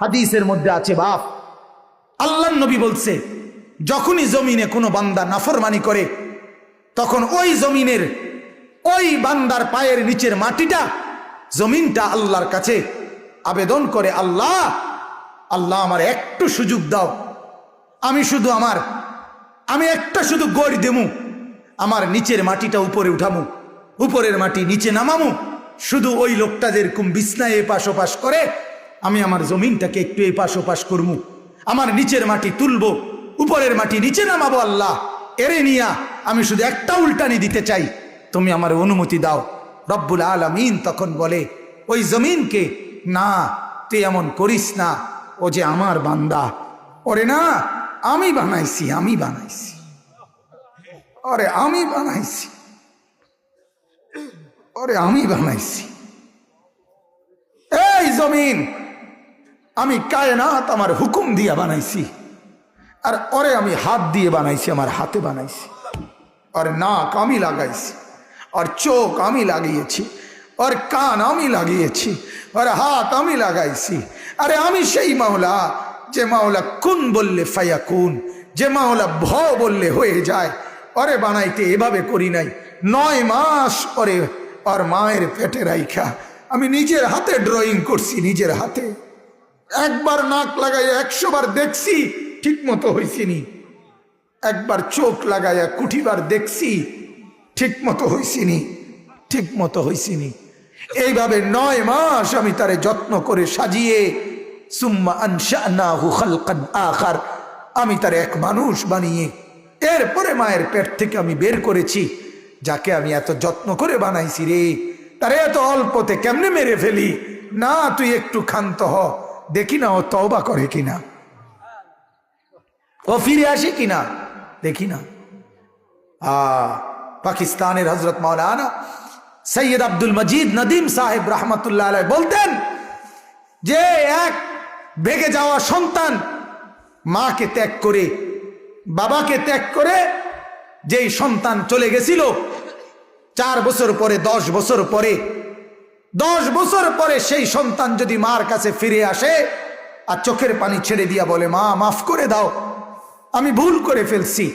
হাদিসের মধ্যে আছে, বাপ। আল্লাহ নবী বলছে, যখনই জমিনে কোনো বান্দা নাফরমানি করে, তখন ওই জমিনের ওই বান্দার পায়ের নিচের মাটিটা জমিনটা আল্লাহর কাছে আবেদন করে, আল্লাহ আল্লাহ আমার একটু সুযোগ দাও। আমি শুধু আমার, আমি একটা শুধু গড় দেমু। আমার নিচের মাটিটা উপরে উঠামু। উপরের মাটি নিচে নামামু। শুধু ওই লোকটা যেরকম বিছনায় এপাশ ওপাশ করে আমি আমার জমিনটাকে একটু এপাশ ওপাশ করব আমার নিচের মাটি তুলবো, উপরের মাটি নিচে নামাবো আল্লাহ। এরে নিয়া আমি শুধু একটা উল্টানি দিতে চাই। তুমি আমার অনুমতি দাও। রব্বুল আলমিন তখন বলে, ওই জমিনকে না, তুই এমন করিস না। ও যে আমার বান্দা। ওরে না, আমি বানাইছি আমি বানাইছি। আরে আমি বানাইছি। আরে আমি বানাইছি। এই জমিন আমি কায়নাত আমার হুকুম দিয়ে বানাইছি। আর ওরে আমি হাত দিয়ে বানাইছি, আমার হাতে বানাইছি। আর নাক আমি লাগাইছি আর চোখ আমি লাগিয়েছি আর কান আমি লাগিয়েছি আর হাত আমি লাগাইছি। আরে আমি সেই মাওলা, যে মাওলা কুন বললে ফায়া কুন যে মাওলা ভ বললে হয়ে যায়। অরে বানাইতে এভাবে করি নাই, নয় মাস পরে আর মায়ের পেটে রাইখা। আমি নিজের হাতে ড্রয়িং করছি, নিজের হাতে। একবার নাক লাগাই একশো বার দেখছি ঠিক মতো হয়েছিনি একবার চোখ লাগাইয়া কুঠিবার দেখছি ঠিক মতো হয়েছিনি ঠিক মতো হয়েছিনি এইভাবে নয় মাস আমি তারে যত্ন করে সাজিয়ে, সুম্মা আনশানাহু খালকান আখার, আমি তার এক মানুষ বানিয়ে, এরপরে মায়ের পেট থেকে আমি বের করেছি, যাকে আমি এত যত্ন করে বানাইছি রে। তারে এত অল্পতে কেমনে মেরে ফেলি? না, তুই একটু ক্ষান্ত হ। দেখি না ও তওবা করে কিনা। ও ফিরে আসে কিনা? দেখি না। পাকিস্তানের হজরত মৌলানা সৈয়দ আব্দুল মজিদ নদীম সাহেব রহমতুল্লাহ আলাই বলতেন যে, এক ভেগে যাওয়া সন্তান মাকে ত্যাগ করে, বাবাকে ত্যাগ করে যেই সন্তান চলে গেছিল, চার বছর পরে, দশ বছর পরে দশ বছর পরে সেই সন্তান যদি মার কাছে ফিরে আসে আর চোখের পানি ছেড়ে দিয়া বলে, মা, মাফ করে দাও, আমি ভুল করে ফেলছি।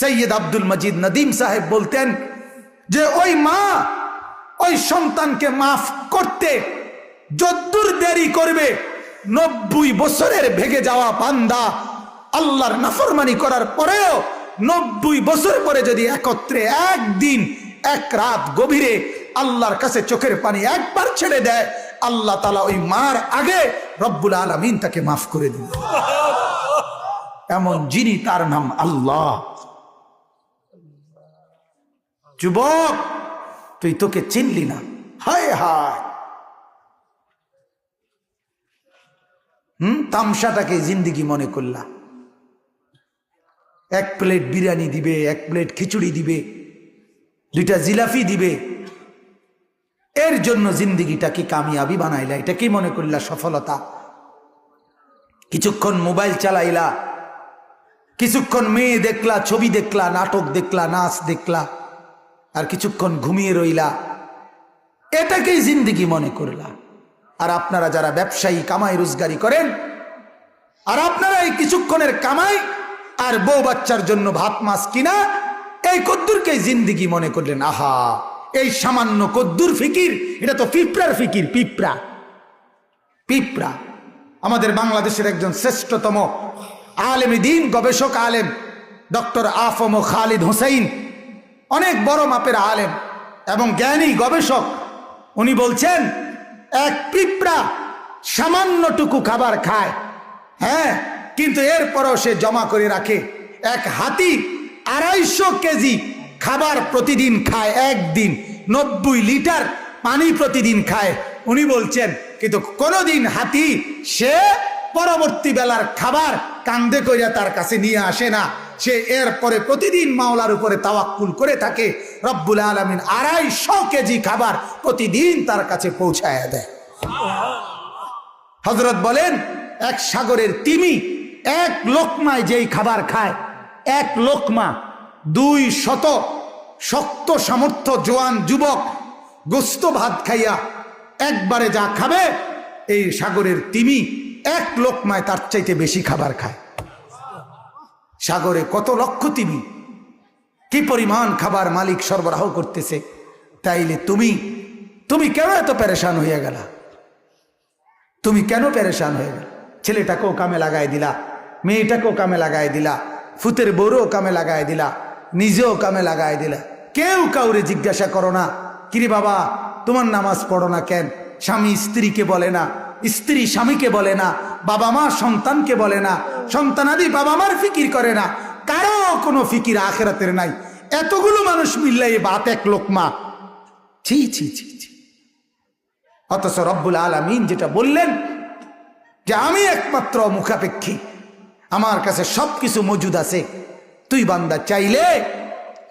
সৈয়দ আব্দুল মজিদ নদীম সাহেব বলতেন যে, ওই মা, ওই সন্তানকে মাফ করতে যদ্দূর দেরি করবে, নব্বই বছরের ভেগে যাওয়া পান্দা আল্লাহর নাফরমানি করার পরেও নব্বই বছর পরে যদি একত্রে একদিন, এক রাত গভীরে আল্লাহর কাছে চোখের পানি একবার ছেড়ে দেয়, আল্লাহ তালা ওই মার আগে রব্বুল আলমিন তাকে মাফ করে দিল। এমন যিনি তার নাম আল্লাহ। যুবক, তুই তোকে চিনলি না। হায় হায়। হুম, তামসাটাকে জিন্দিগি মনে করলা। এক প্লেট বিরিয়ানি দিবে, এক প্লেট খিচুড়ি দিবে, দুইটা জিলাফি দিবে। এর জন্য জিন্দিগিটাকে কামিয়াবি বানাইলা? এটা কি মনে করলা সফলতা? কিছুক্ষণ মোবাইল চালাইলা, কিছুক্ষণ মেয়ে দেখলা, ছবি দেখলা, নাটক দেখলা, নাচ দেখলা, আর কিছুক্ষণ ঘুমিয়ে রইলা। এটাকেই জিন্দিগি মনে করলা। আর আপনারা যারা ব্যবসায়ী, কামাই, রোজগারি করেন, আর আপনারা এই কিছুক্ষণের কামাই আর বউ বাচ্চার জন্য ভাত, মাছ কিনা, এই কদ্দুরকেই জিন্দিগি মনে করলেন, আহা! এই সামান্য কদ্দুর ফিকির, এটা তো পিঁপড়ার ফিকির, পিঁপড়া। পিঁপড়া। আমাদের বাংলাদেশের একজন শ্রেষ্ঠতম আলেম দিন গবেষক আলেম, ডক্টর আফম খালিদ হোসাইন, অনেক বড় মাপের আলেম এবং জ্ঞানী গবেষক। উনি বলছেন, এক পিঁপড়া সামান্যটুকু খাবার খায়। হ্যাঁ কিন্তু এরপরও সে জমা করে রাখে এক হাতি আড়াইশো কেজি খাবার প্রতিদিন খায়, একদিন। নব্বই লিটার পানি প্রতিদিন খায়। উনি বলছেন, কিন্তু কোনোদিন হাতি সে পরবর্তী বেলার খাবার কান্দে করিয়া তার কাছে নিয়ে আসে না। সে এরপরে প্রতিদিন মাওলার উপরে তাওয়াক্কুল করে থাকে। রব্বুল আলমিন আড়াইশো কেজি খাবার প্রতিদিন তার কাছে পৌঁছায় দেয়। হজরত বলেন, এক সাগরের তিমি, এক লোকমায় যেই খাবার খায়, এক লোকমা দুই শত শক্ত সামর্থ্য জোয়ান যুবক গোস্ত ভাত খাইয়া একবারে যা খাবে, এই সাগরের তিমি এক লোকমায় তার চাইতে বেশি খাবার খায়। সাগরে কত লক্ষ তিমি, কি পরিমাণ খাবার মালিক সরবরাহ করতেছে, তাইলে তুমি তুমি কেন এত পেরেশান হইয়া গেলা? তুমি কেন পেরেশান হয়ে গেল? ছেলেটাকেও কামে লাগাই দিলা, মেয়েটাকেও কামে লাগাই দিলা, ফুতের বউরও কামে লাগাই দিলা, নিজেও কামে লাগাই দিলা। কেউ কাউরে জিজ্ঞাসা করো না। কিরে বাবা, তোমার নামাজ পড়ো না কেন? স্বামী স্ত্রীকে বলে না, স্ত্রী স্বামীকে বলে না, বাবা মা সন্তানকে বলে না, সন্তানাদি বাবা মার ফিকির করে না। কারও কোনো ফিকির আখেরাতের নাই। এতগুলো মানুষ মিললে বাত এক লোকমা। ছি ছি ছি ছি। অথচ রব্বুল আলমিন যেটা বললেন যে আমি একমাত্র মুখাপেক্ষী। আমার কাছে সব কিছু মজুদ আছে। তুই বান্দা চাইলে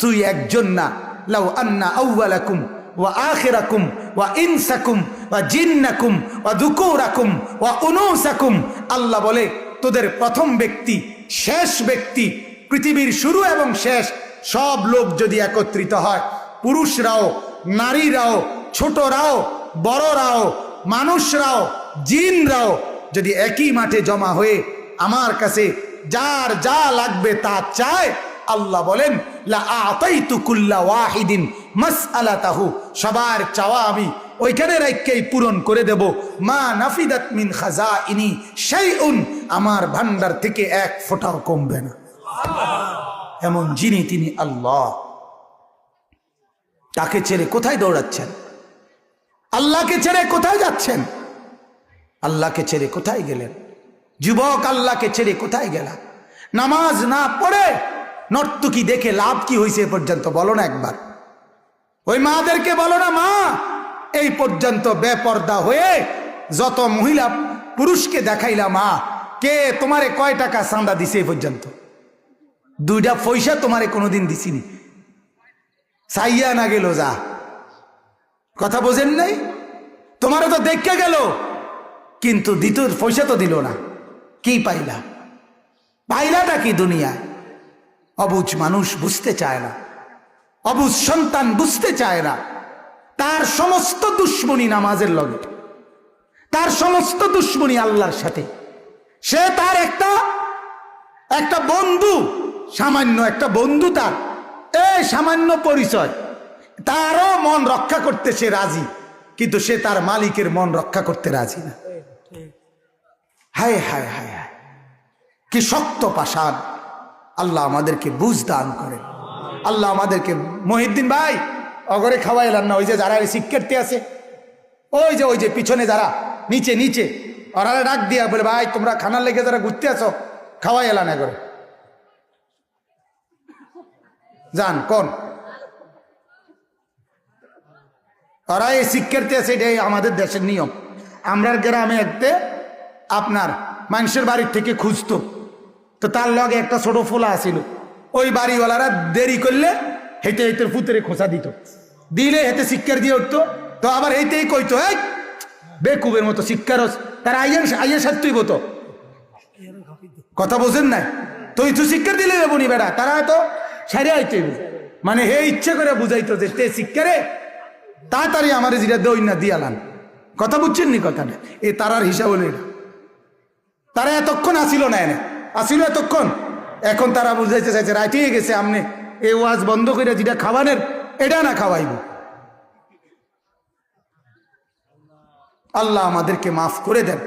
তুই একজন না। লাউ আন্না আউ্বালাকুম ওয়া আখিরাকুম ওয়া ইনসাকুম ওয়া জিন্নাকুম ওয়া দুকুরাকুম ওয়া উনুসাকুম। আল্লাহ বলে, তোদের প্রথম ব্যক্তি, শেষ ব্যক্তি, পৃথিবীর শুরু এবং শেষ, সব লোক যদি একত্রিত হয়, পুরুষরাও, নারীরাও, ছোটরাও, বড়রাও, মানুষরাও, জিনরাও যদি একই মাঠে জমা হয়ে আমার কাছে যার যা লাগবে তা চায় আল্লাহ বলেন সবার চাওয়া আমি ওইখানে রাইকেই পূরণ করে দেব। মা নাফিদাত মিন খাজাইনি শাইউন। আমার ভান্ডার থেকে এক ফোঁটাও কমবে না। এমন যিনি তিনি আল্লাহ। তাকে ছেড়ে কোথায় দৌড়াচ্ছেন? আল্লাহকে ছেড়ে কোথায় যাচ্ছেন? আল্লাহকে ছেড়ে কোথায় গেলেন? যুবক আল্লাহকে ছেড়ে কোথায় গেলা? নামাজ না পড়ে নর্তকি দেখে লাভ কি হয়েছে এ পর্যন্ত বলো না একবার। ওই মাদেরকে বলো না, মা, এই পর্যন্ত বেপর্দা হয়ে যত মহিলা পুরুষকে দেখাইলা, মা, কে তোমারে কয় টাকা চাঁদা দিছে এই পর্যন্ত? দুইটা পয়সা তোমারে কোনোদিন দিছিনি। সাইয়া না গেল যা। কথা বোঝেন নাই? তোমারও তো দেখে গেল, কিন্তু দ্বিতীয় পয়সা তো দিল না। কি পাইলা? পাইলাটা কি দুনিয়ায়? অবুজ মানুষ বুঝতে চায় না। অবুজ সন্তান বুঝতে চায় না। তার সমস্ত দুশ্মনী নামাজের লগে। তার সমস্ত দুশ্মনী আল্লাহর সাথে। সে তার একটা একটা বন্ধু, সামান্য একটা বন্ধু তার। এই সামান্য পরিচয়। তারও মন রক্ষা করতে সে রাজি। কিন্তু সে তার মালিকের মন রক্ষা করতে রাজি না। হায় হায় হায় হায়। কি শক্ত পাষাণ। আল্লাহ আমাদেরকে বুঝ দান করে। আল্লাহ আমাদেরকে মহিদ্দিন ভাই, অগরে খাওয়াই এলাম না, ওই যে যারা শিক্ষার্থী আছে, ওই যে ওই যে পিছনে যারা, নিচে নিচে ওরা ডাক দিয়া বলে, ভাই, তোমরা খানার লেগে যারা ঘুরতে আছো খাওয়াই এলাম না করে যান, কোন? ওরা এই শিক্ষার্থী আছে, এটাই আমাদের দেশের নিয়ম। আমরা গ্রামে একতে আপনার মানুষের বাড়ির থেকে খুঁজতো। তো তার লগে একটা ছোট ফোলা আসিল ওই বাড়িওয়ালারা দেরি করলে হেঁটে হেঁটে ফুতেরে খোঁচা দিত। দিলে হেঁটে শিক্ষার দিয়ে উঠতো। তো আবার হেঁটেই কইতো, এই, বেকুবের মতো শিক্ষার তার আইয়ের আইয়ের সাথেই হতো কথা বোঝেন নাই? তুই তো শিক্ষা দিলে বনি বেড়া তারা তো সারে আইতে মানে হে ইচ্ছে করে বুঝাইতো যে তে শিক্ষারে তাড়াতাড়ি আমার যেটা দই না দিয়ালান কথা বুঝছেন নি কথাটা? এ তারার হিসাব হলো তারা এতক্ষণ আসিল না এনে। আসিল এতক্ষণ। এখন তারা বুঝাইতে চাইছে রাইটিয়ে গেছে আমনে। এ ওয়াজ বন্ধ করে যেটা খাওয়ানের, এটা না খাওয়াইব। আল্লাহ আমাদেরকে মাফ করে দেন।